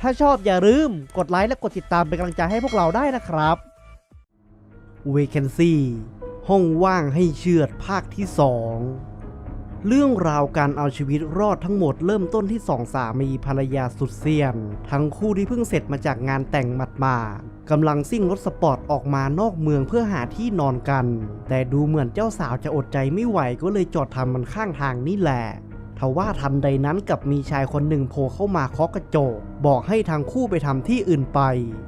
ถ้าชอบอย่าลืมกดไลค์และกดติดตามเป็นกำลังใจให้พวกเราได้นะครับ Vacancy ห้องว่างให้เชือดภาคที่ 2 เรื่องราวการเอาชีวิตรอดทั้งหมดเริ่มต้นที่สองสามีภรรยาสุดเซียน ทั้งคู่ที่เพิ่งเสร็จมาจากงานแต่งหมัดมากำลังซิ่งรถสปอร์ตออกมานอกเมืองเพื่อหาที่นอนกัน แต่ดูเหมือนเจ้าสาวจะอดใจไม่ไหวก็เลยจอดทำมันข้างทางนี่แหละ ทว่าทันใดนั้นกับมีชายคนหนึ่งโผล่เข้ามาเคาะกระจก บอกให้ทางคู่ไปทำที่อื่นไป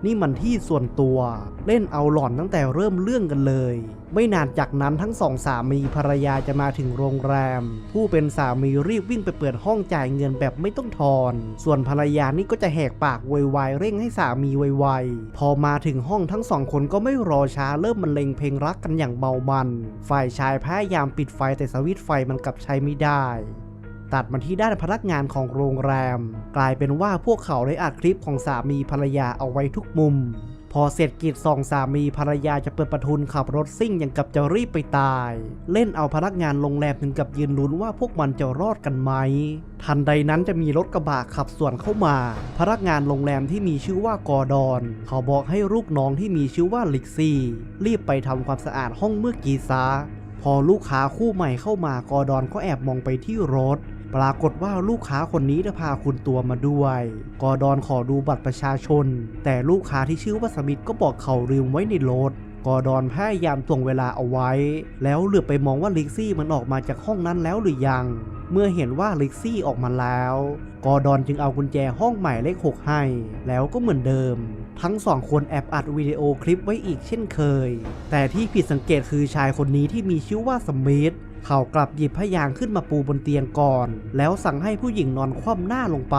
นี่มันที่ส่วนตัว เล่นเอาหลอนตั้งแต่เริ่มเรื่องกันเลย ไม่นานจากนั้นทั้งสองสามีภรรยาจะมาถึงโรงแรม ผู้เป็นสามีรีบวิ่งไปเปิดห้องจ่ายเงินแบบไม่ต้องทอน ส่วนภรรยานี่ก็จะแหกปากโวยวายเร่งให้สามีไวๆพอมาถึงห้องทั้งสองคนก็ไม่รอช้าเริ่มบรรเลงเพลงรักกันอย่างเมามัน ฝ่ายชายพยายามปิดไฟแต่สวิตไฟมันกลับใช้ไม่ได้ ตัดมาที่ด้านพนักงานของโรงแรม กลายเป็นว่าพวกเขาได้อัดคลิปของสามีภรรยาเอาไว้ทุกมุม พอเสร็จกิจสองสามีภรรยาจะเปิดประทุนขับรถซิ่งอย่างกับจะรีบไปตาย เล่นเอาพนักงานโรงแรมถึงกับยืนลุ้นว่าพวกมันจะรอดกันไหม ทันใดนั้นจะมีรถกระบะขับสวนเข้ามา พนักงานโรงแรมที่มีชื่อว่ากอร์ดอน เขาบอกให้ลูกน้องที่มีชื่อว่าลิกซี่ รีบไปทำความสะอาดห้องเมื่อกี้ซะพอลูกค้าคู่ใหม่เข้ามากอร์ดอนก็แอบมองไปที่รถ ปรากฏว่าลูกค้าคนนี้จะพาคุณตัวมาด้วย กอดอนขอดูบัตรประชาชน แต่ลูกค้าที่ชื่อว่าสมิธก็บอกเขาลืมไว้ในรถ กอร์ดอนพยายามถ่วงเวลาเอาไว้ แล้วเหลือบไปมองว่าลิกซี่มันออกมาจากห้องนั้นแล้วหรือยัง เมื่อเห็นว่าลิกซี่ออกมาแล้ว กอร์ดอนจึงเอากุญแจห้องใหม่เลข6ให้ แล้วก็เหมือนเดิม ทั้งสองคนแอบอัดวิดีโอคลิปไว้อีกเช่นเคย แต่ที่ผิดสังเกตคือชายคนนี้ที่มีชื่อว่าสมิธเขากลับหยิบพยางขึ้นมาปูบนเตียงก่อน แล้วสั่งให้ผู้หญิงนอนคว่ำหน้าลงไป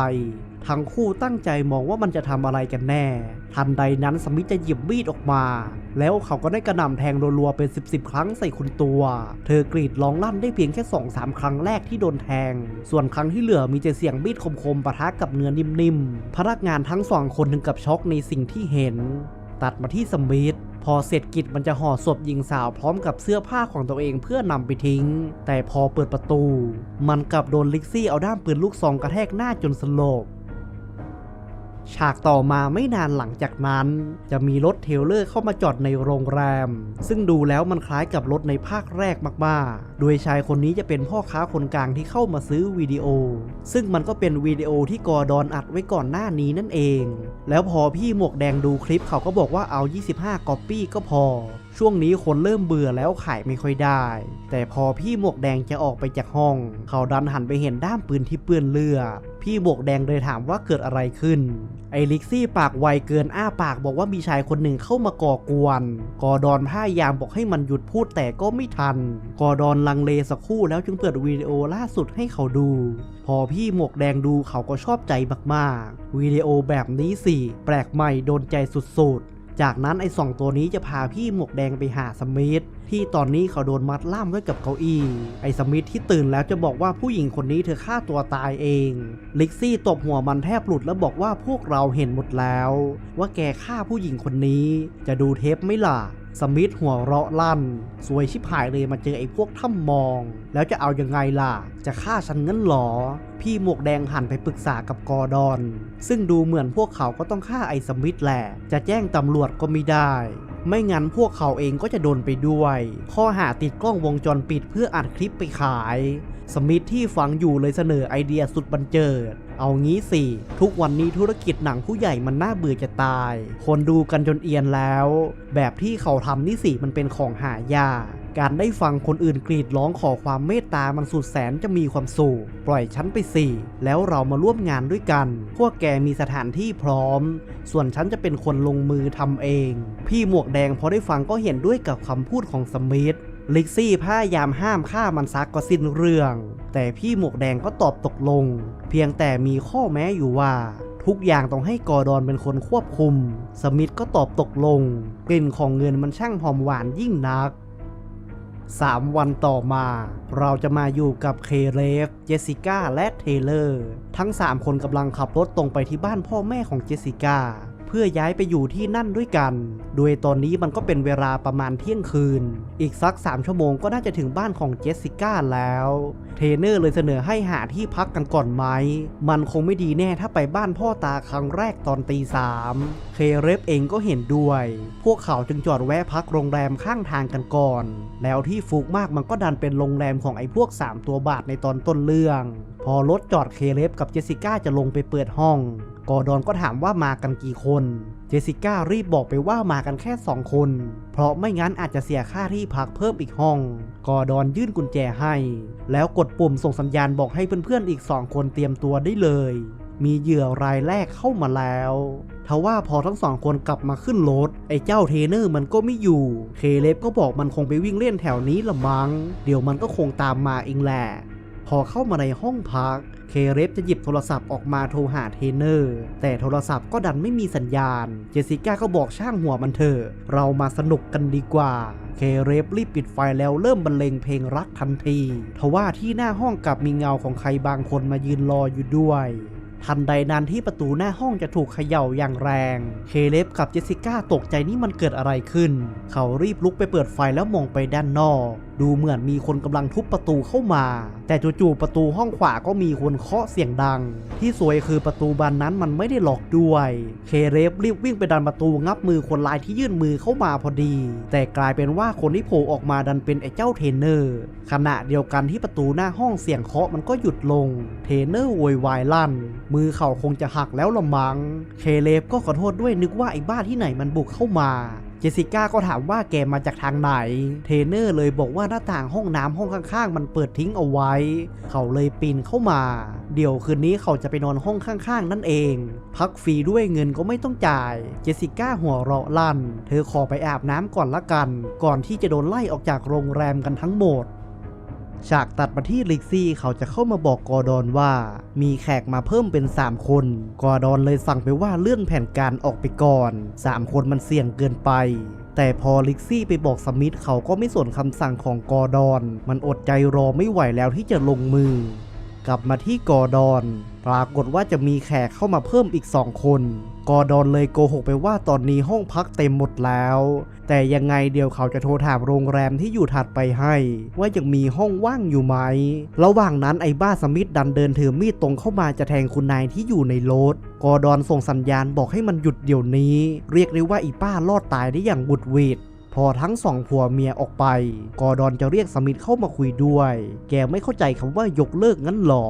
ทั้งคู่ตั้งใจมองว่ามันจะทำอะไรกันแน่ ทันใดนั้นสมิธจะหยิบมีดออกมา แล้วเขาก็ได้กระหน่ำแทงรัวๆเป็น 10บสครั้งใส่คุณตัว เธอกรีดร้องลั่นได้เพียงแค่2อสาครั้งแรกที่โดนแทง ส่วนครั้งที่เหลือมีแต่เสียงมีดคมๆปะทะกับเนื้อนิ่มๆ พนักงานทั้งสองคนถึงกับช็อกในสิ่งที่เห็น ตัดมาที่สมิธพอเสร็จกิจมันจะห่อศพหญิงสาวพร้อมกับเสื้อผ้าของตัวเองเพื่อนำไปทิ้ง แต่พอเปิดประตู มันกลับโดนลิกซี่เอาด้ามปืนลูกซองกระแทกหน้าจนสลบ ฉากต่อมาไม่นานหลังจากนั้น จะมีรถเทลเลอร์เข้ามาจอดในโรงแรม ซึ่งดูแล้วมันคล้ายกับรถในภาคแรกมากๆ โดยชายคนนี้จะเป็นพ่อค้าคนกลางที่เข้ามาซื้อวิดีโอ ซึ่งมันก็เป็นวิดีโอที่กอดอนอัดไว้ก่อนหน้านี้นั่นเอง แล้วพอพี่หมวกแดงดูคลิปเขาก็บอกว่าเอา 25ก๊อปปี้ก็พอช่วงนี้คนเริ่มเบื่อแล้วขายไม่ค่อยได้ แต่พอพี่หมวกแดงจะออกไปจากห้อง เขาดันหันไปเห็นด้ามปืนที่เปื้อนเลือดพี่หมวกแดงเลยถามว่าเกิดอะไรขึ้น ไอลิกซี่ปากไวเกินอ้าปากบอกว่ามีชายคนหนึ่งเข้ามาก่อกวนกอดอนพยายามบอกให้มันหยุดพูดแต่ก็ไม่ทัน กอดอนลังเลสักครู่แล้วจึงเปิดวิดีโอล่าสุดให้เขาดู พอพี่หมวกแดงดูเขาก็ชอบใจมากๆ วิดีโอแบบนี้สิแปลกใหม่โดนใจสุดๆ จากนั้นไอ้สองตัวนี้จะพาพี่หมวกแดงไปหาสมิธที่ตอนนี้เขาโดนมัดล่ามไว้กับเก้าอี้ ไอ้สมิธที่ตื่นแล้วจะบอกว่าผู้หญิงคนนี้เธอฆ่าตัวตายเอง ลิกซี่ตบหัวมันแทบหลุดแล้วบอกว่าพวกเราเห็นหมดแล้ว ว่าแกฆ่าผู้หญิงคนนี้ จะดูเทปไม่หล่ะ สมิธหัวเราะลั่น สวยชิบหายเลยมาเจอไอ้พวกถ้ำมอง แล้วจะเอายังไงล่ะ จะฆ่าฉันงั้นหรอ พี่หมวกแดงหันไปปรึกษากับกอร์ดอน ซึ่งดูเหมือนพวกเขาก็ต้องฆ่าไอ้สมิธแหละ จะแจ้งตำรวจก็ไม่ได้ ไม่งั้นพวกเขาเองก็จะโดนไปด้วย ข้อหาติดกล้องวงจรปิดเพื่ออัดคลิปไปขาย สมิธที่ฟังอยู่เลยเสนอไอเดียสุดบันเจิด เอางี้สิ ทุกวันนี้ธุรกิจหนังผู้ใหญ่มันน่าเบื่อจะตาย คนดูกันจนเอียนแล้ว แบบที่เขาทำนี่สิมันเป็นของหายากการได้ฟังคนอื่นกรีดร้องขอความเมตตามันสุดแสนจะมีความสุขปล่อยฉันไปสิแล้วเรามาร่วมงานด้วยกัน พวกแกมีสถานที่พร้อม ส่วนฉันจะเป็นคนลงมือทำเอง พี่หมวกแดงพอได้ฟังก็เห็นด้วยกับคำพูดของสมิธ ลิกซี่พยายามห้ามฆ่ามันซักก็สิ้นเรื่อง แต่พี่หมวกแดงก็ตอบตกลง เพียงแต่มีข้อแม้อยู่ว่า ทุกอย่างต้องให้กอร์ดอนเป็นคนควบคุม สมิธก็ตอบตกลง กลิ่นของเงินมันช่างหอมหวานยิ่งนัก 3 วันต่อมา เราจะมาอยู่กับเคเลฟ เจสสิก้าและเทเลอร์ ทั้ง 3 คนกำลังขับรถตรงไปที่บ้านพ่อแม่ของเจสสิก้า พื่อย้ายไปอยู่ที่นั่นด้วยกัน โดยตอนนี้มันก็เป็นเวลาประมาณเที่ยงคืน อีกสัก 3 ชั่วโมงก็น่าจะถึงบ้านของเจสสิก้าแล้ว เทรนเนอร์เลยเสนอให้หาที่พักกันก่อนไหม มันคงไม่ดีแน่ถ้าไปบ้านพ่อตาครั้งแรกตอนตีสามเคเรฟเองก็เห็นด้วย พวกเขาจึงจอดแวะพักโรงแรมข้างทางกันก่อน แล้วที่ฟุกมากมันก็ดันเป็นโรงแรมของไอ้พวก 3 ตัวบาทในตอนต้นเรื่อง พอรถจอดเคเลฟกับเจสสิก้าจะลงไปเปิดห้อง กอร์ดอนก็ถามว่ามากันกี่คน เจสิก้ารีบบอกไปว่ามากันแค่ 2 คน เพราะไม่งั้นอาจจะเสียค่าที่พักเพิ่มอีกห้อง กอร์ดอนยื่นกุญแจให้ แล้วกดปุ่มส่งสัญญาณบอกให้เพื่อนๆอีก 2 คนเตรียมตัวได้เลย มีเหยื่อรายแรกเข้ามาแล้วทว่าพอทั้งสองคนกลับมาขึ้นรถไอ้เจ้าเทนเนอร์มันก็ไม่อยู่ เคเลฟก็บอกมันคงไปวิ่งเล่นแถวนี้ละมัง้ง เดี๋ยวมันก็คงตามมาเองแหละ พอเข้ามาในห้องพัก เคเรฟจะหยิบโทรศัพท์ออกมาโทรหาเทนเนอร์ แต่โทรศัพท์ก็ดันไม่มีสัญญาณ เจสสิก้าก็บอกช่างหัวมันเถอะ เรามาสนุกกันดีกว่า เคเรฟรีบปิดไฟแล้วเริ่มบรรเลงเพลงรักทันที ทว่าที่หน้าห้องกลับมีเงาของใครบางคนมายืนรออยู่ด้วยทันใดนั้นที่ประตูหน้าห้องจะถูกเขย่าอย่างแรง เคเลฟกับเจสสิก้าตกใจนี่มันเกิดอะไรขึ้น เขารีบลุกไปเปิดไฟแล้วมองไปด้านนอก ดูเหมือนมีคนกำลังทุบประตูเข้ามา แต่จู่ๆประตูห้องขวาก็มีคนเคาะเสียงดัง ที่สวยคือประตูบานนั้นมันไม่ได้ล็อกด้วย เคเลฟรีบวิ่งไปดันประตูงับมือคนร้ายที่ยื่นมือเข้ามาพอดี แต่กลายเป็นว่าคนที่โผล่ออกมาดันเป็นไอ้เจ้าเทนเนอร์ ขณะเดียวกันที่ประตูหน้าห้องเสียงเคาะมันก็หยุดลง เทนเนอร์โวยวายลั่น มือเขาคงจะหักแล้วละมัง้ง เคเลฟก็ขอโทษด้วยนึกว่าไอ้บ้าที่ไหนมันบุกเข้ามา เจสิก้าก็ถามว่าแกมาจากทางไหน เทรนเนอร์เลยบอกว่าหน้าต่างห้องน้ำห้องข้างๆ มันเปิดทิ้งเอาไว้ เขาเลยปีนเข้ามา เดี๋ยวคืนนี้เขาจะไปนอนห้องข้างๆ นั่นเอง พักฟรีด้วยเงินก็ไม่ต้องจ่าย เจสสิก้าหัวเราะลั่น เธอขอไปอาบน้ำก่อนละกัน ก่อนที่จะโดนไล่ออกจากโรงแรมกันทั้งหมด ฉากตัดมาที่ลิกซี่เขาจะเข้ามาบอกกอร์ดอนว่า มีแขกมาเพิ่มเป็น 3 คน กอร์ดอนเลยสั่งไปว่าเลื่อนแผนการออกไปก่อน 3 คนมันเสี่ยงเกินไปแต่พอลิกซี่ไปบอกสมิธเขาก็ไม่สนคำสั่งของกอร์ดอน มันอดใจรอไม่ไหวแล้วที่จะลงมือกลับมาที่กอร์ดอน ปรากฏว่าจะมีแขกเข้ามาเพิ่มอีกสองคนกอดอนเลยโกหกไปว่าตอนนี้ห้องพักเต็มหมดแล้ว แต่ยังไงเดี๋ยวเขาจะโทรถามโรงแรมที่อยู่ถัดไปให้ ว่ายังมีห้องว่างอยู่ไหม ระหว่างนั้นไอ้บ้าสมิธดันเดินถือมีดตรงเข้ามาจะแทงคุณนายที่อยู่ในรถกอดอนส่งสัญญาณบอกให้มันหยุดเดี๋ยวนี้ เรียกได้ว่าอีป้ารอดตายได้อย่างบุดหวิด พอทั้งสองผัวเมียออกไป กอร์ดอนจะเรียกสมิธเข้ามาคุยด้วย แกไม่เข้าใจคำว่ายกเลิกงั้นหรอ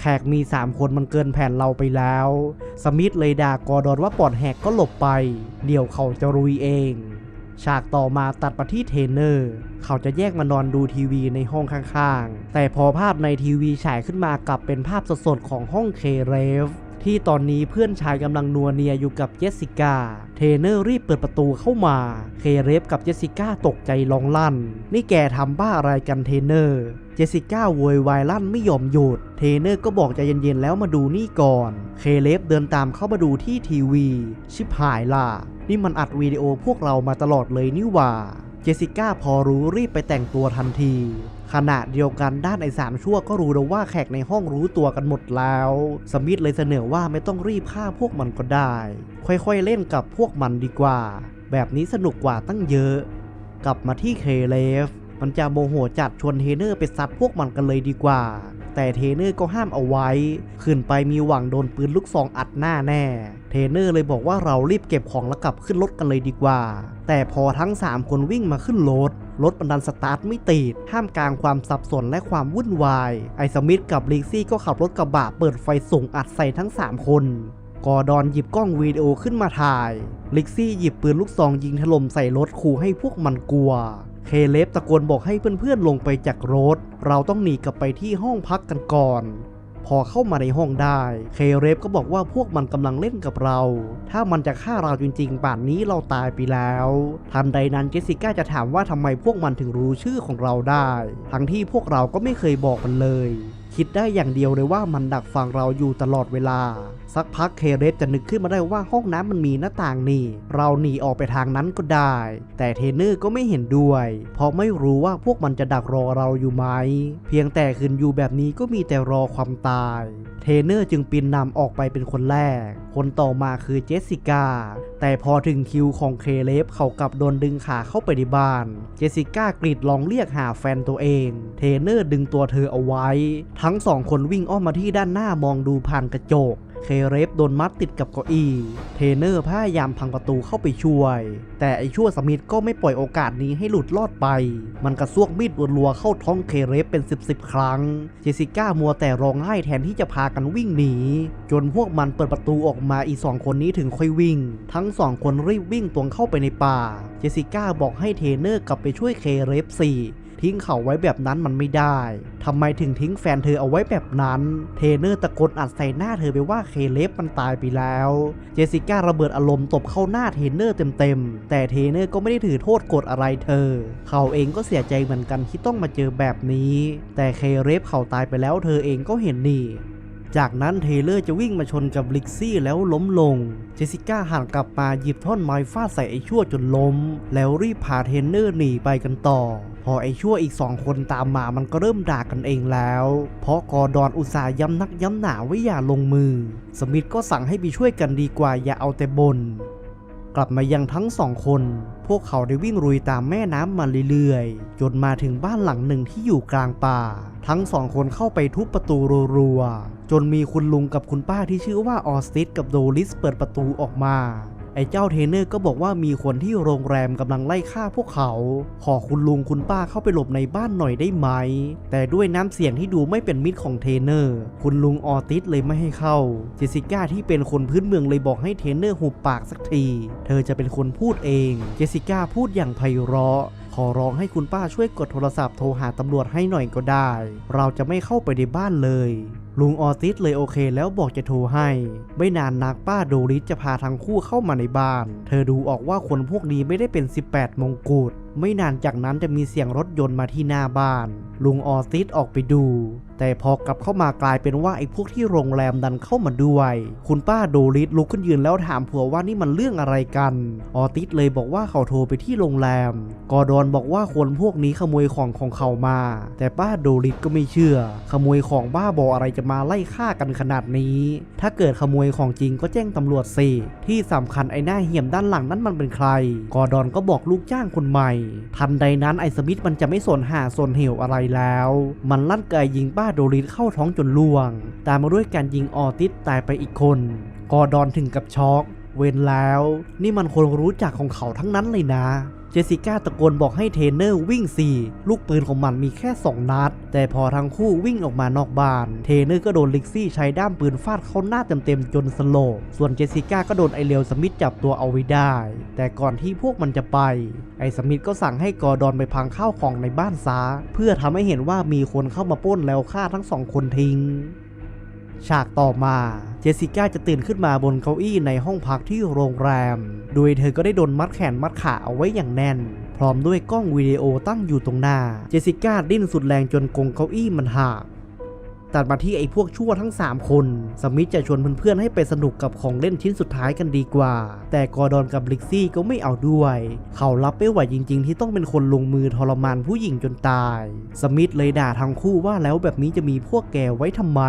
แขกมี 3 คนมันเกินแผนเราไปแล้ว สมิธเลยด่ากอดอนว่าปอดแหกก็หลบไป เดี๋ยวเขาจะรุยเอง ฉากต่อมาตัดมาที่เทรนเนอร์ เขาจะแยกมานอนดูทีวีในห้องข้างๆ แต่พอภาพในทีวีฉายขึ้นมากลับเป็นภาพสดๆของห้องเคเรฟ ที่ตอนนี้เพื่อนชายกำลังนัวเนียอยู่กับเจสสิก้า เทนเนอร์รีบเปิดประตูเข้ามา เคเรฟกับเจสสิก้าตกใจร้องลั่น นี่แกทำบ้าอะไรกันเทนเนอร์ เจสสิก้าโวยวายลั่นไม่ยอมหยุด เทนเนอร์ก็บอกใจเย็นๆแล้วมาดูนี่ก่อน เคเลฟเดินตามเข้ามาดูที่ทีวี ชิบหายล่ะ นี่มันอัดวิดีโอพวกเรามาตลอดเลยนี่หว่า เจสสิก้าพอรู้รีบไปแต่งตัวทันที ขณะเดียวกันด้านไอ้สามชั่วก็รู้แล้วว่าแขกในห้องรู้ตัวกันหมดแล้ว สมิธเลยเสนอว่าไม่ต้องรีบฆ่าพวกมันก็ได้ ค่อยๆเล่นกับพวกมันดีกว่า แบบนี้สนุกกว่าตั้งเยอะ กลับมาที่เคเลฟมันจะโมโหจัดชวนเฮเนอร์ไปซัดพวกมันกันเลยดีกว่า แต่เทเนอร์ก็ห้ามเอาไว้ ขึ้นไปมีหวังโดนปืนลูกซองอัดหน้าแน่ เทเนอร์เลยบอกว่าเรารีบเก็บของแล้วกลับขึ้นรถกันเลยดีกว่า แต่พอทั้ง 3 คนวิ่งมาขึ้นรถรถมันดันสตาร์ทไม่ติดท่ามกลางความสับสนและความวุ่นวาย ไอสมิธกับลิกซี่ก็ขับรถกระบะเปิดไฟส่งอัดใส่ทั้ง 3 คนกอดอนหยิบกล้องวิดีโอขึ้นมาถ่าย ลิกซี่หยิบปืนลูกซองยิงถล่มใส่รถขู่ให้พวกมันกลัว เคเลฟตะโกนบอกให้เพื่อนๆลงไปจากรถ เราต้องหนีกลับไปที่ห้องพักกันก่อน พอเข้ามาในห้องได้ เคเลฟก็บอกว่าพวกมันกำลังเล่นกับเรา ถ้ามันจะฆ่าเราจริงๆป่านนี้เราตายไปแล้ว ทันใดนั้นเจสสิก้าจะถามว่าทำไมพวกมันถึงรู้ชื่อของเราได้ ทั้งที่พวกเราก็ไม่เคยบอกมันเลย คิดได้อย่างเดียวเลยว่ามันดักฟังเราอยู่ตลอดเวลา สักพักเคเรสจะนึกขึ้นมาได้ว่าห้องน้ำมันมีหน้าต่างนี่ เราหนีออกไปทางนั้นก็ได้ แต่เทนเนอร์ก็ไม่เห็นด้วย เพราะไม่รู้ว่าพวกมันจะดักรอเราอยู่ไหม เพียงแต่คืนอยู่แบบนี้ก็มีแต่รอความตาย เทเนอร์จึงปีนนำออกไปเป็นคนแรก คนต่อมาคือเจสสิก้า แต่พอถึงคิวของเคเลฟเขากลับโดนดึงขาเข้าไปในบ้าน เจสสิก้ากรีดร้องเรียกหาแฟนตัวเอง เทเนอร์ดึงตัวเธอเอาไว้ ทั้งสองคนวิ่งอ้อมมาที่ด้านหน้ามองดูผ่านกระจก เคเรฟโดนมัดติดกับเก้าอี้ เทเนอร์พยายามพังประตูเข้าไปช่วย แต่ไอชั่วสมิธก็ไม่ปล่อยโอกาสนี้ให้หลุดรอดไป มันกระซวกมีดรัวๆเข้าท้องเคเรฟเป็นสิบสิบครั้ง เจสิก้ามัวแต่ร้องไห้แทนที่จะพากันวิ่งหนี จนพวกมันเปิดประตูออกมาอีสองคนนี้ถึงค่อยวิ่ง ทั้งสองคนรีบวิ่งตรงเข้าไปในป่า เจสิก้าบอกให้เทเนอร์กลับไปช่วยเคเรฟสี่ ทิ้งเขาไว้แบบนั้นมันไม่ได้ทำไมถึงทิ้งแฟนเธอเอาไว้แบบนั้น เทเนอร์ตะโกนอัดใส่หน้าเธอไปว่าเคเลฟมันตายไปแล้ว เจสิก้าระเบิดอารมณ์ตบเข้าหน้าเทเนอร์เต็มๆ แต่เทเนอร์ก็ไม่ได้ถือโทษกดอะไรเธอ เขาเองก็เสียใจเหมือนกันที่ต้องมาเจอแบบนี้ แต่เคเลฟเขาตายไปแล้วเธอเองก็เห็นนี่จากนั้นเทเลอร์จะวิ่งมาชนกับลิกซี่แล้วล้มลง เจสิก้าหันกลับมาหยิบท่อนไม้ฟาดใส่ไอ้ชั่วจนล้ม แล้วรีบพาเทนเนอร์หนีไปกันต่อ อไอ้ชั่วอีกสองคนตามมามันก็เริ่มด่ากันเองแล้ว เพราะกอดอนอุตส่าห์ย้ำนักย้ำหนาไว้อย่าลงมือ สมิธก็สั่งให้ไปช่วยกันดีกว่าอย่าเอาแต่บน กลับมายังทั้งสองคน พวกเขาได้วิ่งรุยตามแม่น้ำมาเรื่อยๆ จนมาถึงบ้านหลังหนึ่งที่อยู่กลางป่า ทั้งสองคนเข้าไปทุบประตูรัวๆจนมีคุณลุงกับคุณป้าที่ชื่อว่าออสติสกับโดลิสเปิดประตูออกมา อ้เจ้าเทรนเนอร์ก็บอกว่ามีคนที่โรงแรมกำลังไล่ฆ่าพวกเขา ขอคุณลุงคุณป้าเข้าไปหลบในบ้านหน่อยได้ไหม แต่ด้วยน้ำเสียงที่ดูไม่เป็นมิตรของเทรนเนอร์ คุณลุงออติสเลยไม่ให้เข้า เจสสิก้าที่เป็นคนพื้นเมืองเลยบอกให้เทรนเนอร์หุบปากสักที เธอจะเป็นคนพูดเอง เจสสิก้าพูดอย่างไพเราะขอร้องให้คุณป้าช่วยกดโทรศัพท์โทรหาตำรวจให้หน่อยก็ได้ เราจะไม่เข้าไปในบ้านเลย ลุงออติสเลยโอเคแล้วบอกจะโทรให้ ไม่นานนักป้าโดริสจะพาทั้งคู่เข้ามาในบ้าน เธอดูออกว่าคนพวกนี้ไม่ได้เป็น 18 มงกุฎ ไม่นานจากนั้นจะมีเสียงรถยนต์มาที่หน้าบ้าน ลุงออติสออกไปดู แต่พอกลับเข้ามากลายเป็นว่าไอ้พวกที่โรงแรมดันเข้ามาด้วย คุณป้าโดริสลุกขึ้นยืนแล้วถามผัวว่านี่มันเรื่องอะไรกัน ออติสเลยบอกว่าเขาโทรไปที่โรงแรม กอดอนบอกว่าคนพวกนี้ขโมยของของเขามา แต่ป้าโดริสก็ไม่เชื่อ ขโมยของบ้าบออะไรจะมาไล่ฆ่ากันขนาดนี้ ถ้าเกิดขโมยของจริงก็แจ้งตำรวจสิที่สำคัญไอ้หน้าเหี่ยมด้านหลังนั้นมันเป็นใคร กอดอนก็บอกลูกจ้างคนใหม่ทันใดนั้นไอ้สมิธมันจะไม่สนหาสนเหวอะไรแล้ว มันลั่นไกยิงป้าโดริสเข้าท้องจนล่วง ตามมาด้วยการยิงออติสตายไปอีกคน กอดอนถึงกับช็อก เว้นแล้ว นี่มันคนรู้จักของเขาทั้งนั้นเลยนะ เจสสิก้าตะโกนบอกให้เทนเนอร์วิ่งสี่ลูกปืนของมันมีแค่ 2 นัด แต่พอทั้งคู่วิ่งออกมานอกบ้าน เทนเนอร์ก็โดนลิกซี่ใช้ด้ามปืนฟาดเข้าหน้าเต็มๆจนสโลปส่วนเจสสิก้าก็โดนไอเลียวสมิธจับตัวเอาไว้ได้ แต่ก่อนที่พวกมันจะไป ไอสมิธก็สั่งให้กอร์ดอนไปพังข้าวของในบ้านซาเพื่อทำให้เห็นว่ามีคนเข้ามาป้นแล้วฆ่าทั้งสองคนทิ้ง ฉากต่อมาเจสสิก้าจะตื่นขึ้นมาบนเก้าอี้ในห้องพักที่โรงแรม โดยเธอก็ได้โดนมัดแขนมัดขาเอาไว้อย่างแน่น พร้อมด้วยกล้องวิดีโอตั้งอยู่ตรงหน้า เจสสิก้าดิ้นสุดแรงจนกงเก้าอี้มันหักตัดมาที่ไอ้พวกชั่วทั้ง 3 คน สมิธจะชวนเพื่อนๆให้ไปสนุกกับของเล่นชิ้นสุดท้ายกันดีกว่า แต่กอร์ดอนกับลิกซี่ก็ไม่เอาด้วย เขารับไม่ไหวจริงๆ ที่ต้องเป็นคนลงมือทรมานผู้หญิงจนตาย สมิธเลยด่าทั้งคู่ว่าแล้วแบบนี้จะมีพวกแกไว้ทำไม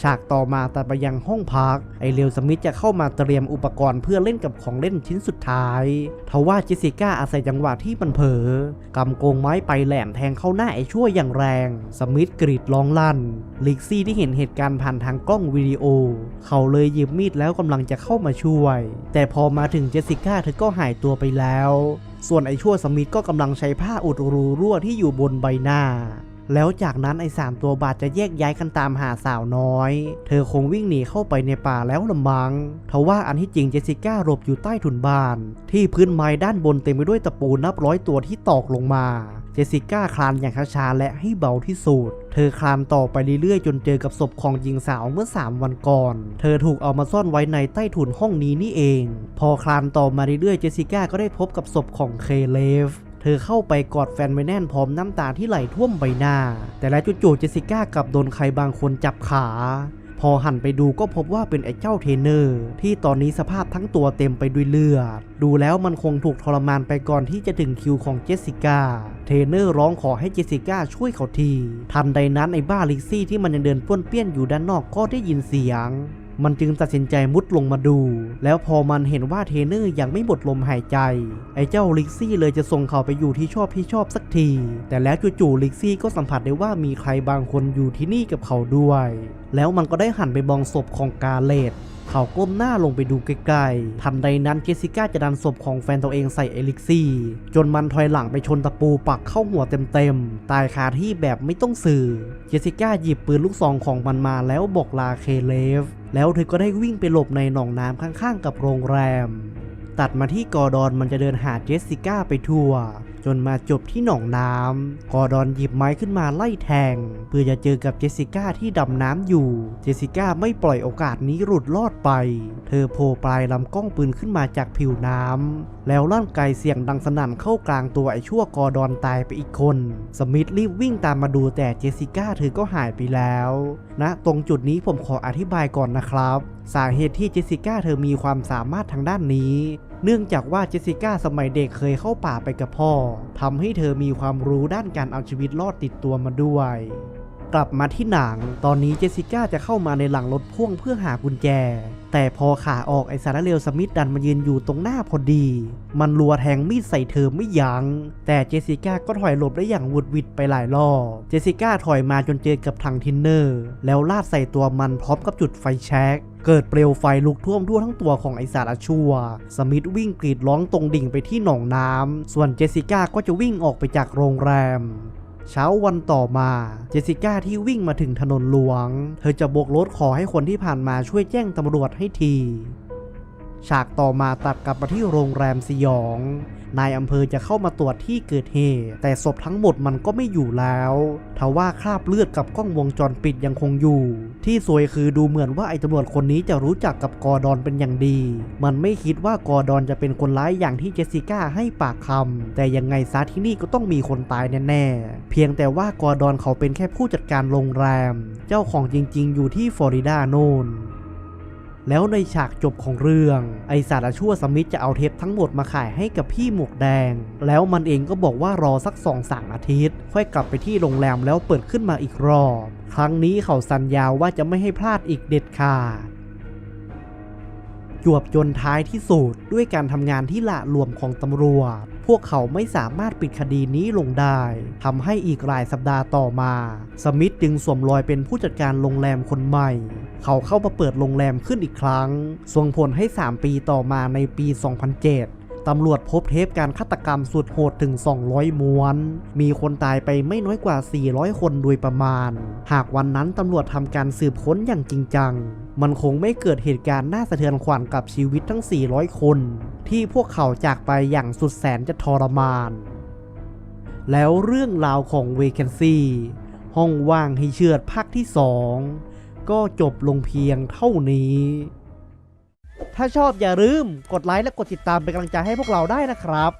ฉากต่อมาตัดไปยังห้องพัก ไอเรียวสมิธจะเข้ามาเตรียมอุปกรณ์เพื่อเล่นกับของเล่นชิ้นสุดท้ายทว่าเจสสิก้าอาศัยจังหวะที่มันเผลอกำโกงไม้ไปแหลมแทงเข้าหน้าไอชั่วอย่างแรง สมิธกรีดร้องลั่น ลิกซี่ที่เห็นเหตุการณ์ผ่านทางกล้องวิดีโอ เขาเลยหยิบมีดแล้วกำลังจะเข้ามาช่วย แต่พอมาถึงเจสสิก้าเธอก็หายตัวไปแล้ว ส่วนไอชั่วสมิธก็กำลังใช้ผ้าอุดรูรั่วที่อยู่บนใบหน้า แล้วจากนั้นไอ้สามตัวบาดจะแยกย้ายกันตามหาสาวน้อย เธอคงวิ่งหนีเข้าไปในป่าแล้วละมัง้งทว่าอันที่จริงเจสสิก้าหลบอยู่ใต้ถุนบ้าน ที่พื้นไม้ด้านบนเต็มไปด้วยตะปูนับร้อยตัวที่ตอกลงมา เจสสิก้าคลานอย่างช้าๆและให้เบาที่สุด เธอคลานต่อไปเรื่อยๆ จนเจอกับศพของหญิงสาวเมื่อ 3 วันก่อน เธอถูกเอามาซ่อนไว้ในใต้ถุนห้องนี้นี่เอง พอคลานต่อมาเรื่อยๆ เจสสิก้าก็ได้พบกับศพของเคเลฟ เธอเข้าไปกอดแฟนไว้แน่นพร้อมน้ำตาที่ไหลท่วมใบหน้า แต่แล้วจู่ๆเจสสิก้ากลับโดนใครบางคนจับขา พอหันไปดูก็พบว่าเป็นไอ้เจ้าเทนเนอร์ ที่ตอนนี้สภาพทั้งตัวเต็มไปด้วยเลือด ดูแล้วมันคงถูกทรมานไปก่อนที่จะถึงคิวของเจสสิก้าเทนเนอร์ร้องขอให้เจสสิก้าช่วยเขาทีทันใดนั้นไอ้บ้าลิซี่ที่มันยังเดินป้วนเปี้ยนอยู่ด้านนอกก็ได้ยินเสียง มันจึงตัดสินใจมุดลงมาดู แล้วพอมันเห็นว่าเทนเนอร์ยังไม่หมดลมหายใจ ไอ้เจ้าลิกซี่เลยจะส่งเขาไปอยู่ที่ชอบที่ชอบสักที แต่แล้วจู่ๆลิกซี่ก็สัมผัสได้ว่ามีใครบางคนอยู่ที่นี่กับเขาด้วย แล้วมันก็ได้หันไปมองศพของกาเลตเขาก้มหน้าลงไปดูใกล้ๆ ทันใดนั้นเจสิก้าจะดันศพของแฟนตัวเองใส่เอลิกซี่ จนมันถอยหลังไปชนตะปูปักเข้าหัวเต็มๆ ตายคาที่แบบไม่ต้องสื่อ เจสิก้าหยิบปืนลูกซองของมันมาแล้วบอกลาเคเลฟ แล้วเธอก็ได้วิ่งไปหลบในหนองน้ำข้างๆ กับโรงแรม ตัดมาที่กอร์ดอนมันจะเดินหาเจสสิก้าไปทั่ว จนมาจบที่หนองน้ำกอร์ดอนหยิบไม้ขึ้นมาไล่แทง เพื่อจะเจอกับเจสสิก้าที่ดำน้ำอยู่ เจสสิก้าไม่ปล่อยโอกาสนี้หลุดรอดไป เธอโผล่ปลายลำกล้องปืนขึ้นมาจากผิวน้ำแล้วลั่นไกเสียงดังสนั่นเข้ากลางตัวไอ้ชั่วกอร์ดอนตายไปอีกคน สมิธรีบวิ่งตามมาดูแต่เจสสิก้าเธอก็หายไปแล้วนะตรงจุดนี้ผมขออธิบายก่อนนะครับ สาเหตุที่เจสสิก้าเธอมีความสามารถทางด้านนี้ เนื่องจากว่าเจสสิก้าสมัยเด็กเคยเข้าป่าไปกับพ่อทำให้เธอมีความรู้ด้านการเอาชีวิตรอดติดตัวมาด้วย กลับมาที่หนัง ตอนนี้เจสสิก้าจะเข้ามาในหลังรถพ่วงเพื่อหากุญแจ แต่พอขาออกไอสารเลวสมิธดันมายืนอยู่ตรงหน้าพอดี มันรัวแทงมีดใส่เธอไม่ยัง้ง แต่เจสสิก้าก็ถอยหลบได้อย่างหวุดหวิดไปหลายรอบ เจสสิก้าถอยมาจนเจอกับถังทินเนอร์ แล้วลาดใส่ตัวมันพร้อมกับจุดไฟแช็ก เกิดเปลวไฟลุกท่วมทั่วทั้งตัวของไอสารชัว สมิธวิ่งกรีดร้องตรงดิ่งไปที่หนองน้ำส่วนเจสสิก้าก็จะวิ่งออกไปจากโรงแรมเช้าวันต่อมา เจสสิก้าที่วิ่งมาถึงถนนหลวง เธอจะโบกรถขอให้คนที่ผ่านมาช่วยแจ้งตำรวจให้ที ฉากต่อมาตัดกลับมาที่โรงแรมสยอง นายอำเภอจะเข้ามาตรวจที่เกิดเหตุแต่ศพทั้งหมดมันก็ไม่อยู่แล้วทว่าคราบเลือดกับกล้องวงจรปิดยังคงอยู่ ที่สวยคือดูเหมือนว่าไอ้ตำรวจคนนี้จะรู้จักกับกอร์ดอนเป็นอย่างดี มันไม่คิดว่ากอร์ดอนจะเป็นคนร้ายอย่างที่เจสสิก้าให้ปากคำแต่ยังไงซะที่นี่ก็ต้องมีคนตายแน่ๆเพียงแต่ว่ากอร์ดอนเขาเป็นแค่ผู้จัดการโรงแรม เจ้าของจริงๆ อยู่ที่ฟลอริดาโน่น แล้วในฉากจบของเรื่อง ไอสารชั่วสมิธจะเอาเทปทั้งหมดมาขายให้กับพี่หมวกแดง แล้วมันเองก็บอกว่ารอสักสองสามอาทิตย์ ค่อยกลับไปที่โรงแรมแล้วเปิดขึ้นมาอีกรอบ ครั้งนี้เขาสัญญาว่าจะไม่ให้พลาดอีกเด็ดขาดจวบจนท้ายที่สุดด้วยการทำงานที่ละหลวมของตำรวจ พวกเขาไม่สามารถปิดคดีนี้ลงได้ทำให้อีกหลายสัปดาห์ต่อมา สมิธจึงสวมรอยเป็นผู้จัดการโรงแรมคนใหม่ เขาเข้ามาเปิดโรงแรมขึ้นอีกครั้ง ส่งผลให้ 3 ปีต่อมาในปี 2007ตำรวจพบเทปการฆาตกรรมสุดโหดถึง 200 ม้วน มีคนตายไปไม่น้อยกว่า 400 คนโดยประมาณ หากวันนั้นตำรวจทำการสืบค้นอย่างจริงจัง มันคงไม่เกิดเหตุการณ์น่าสะเทือนขวัญกับชีวิตทั้ง 400 คน ที่พวกเขาจากไปอย่างสุดแสนจะทรมาน แล้วเรื่องราวของเวเคนซีห้องว่างให้เชือดภาคที่ 2 ก็จบลงเพียงเท่านี้ ถ้าชอบอย่าลืมกดไลค์และกดติดตามเป็นกำลังใจให้พวกเราได้นะครับ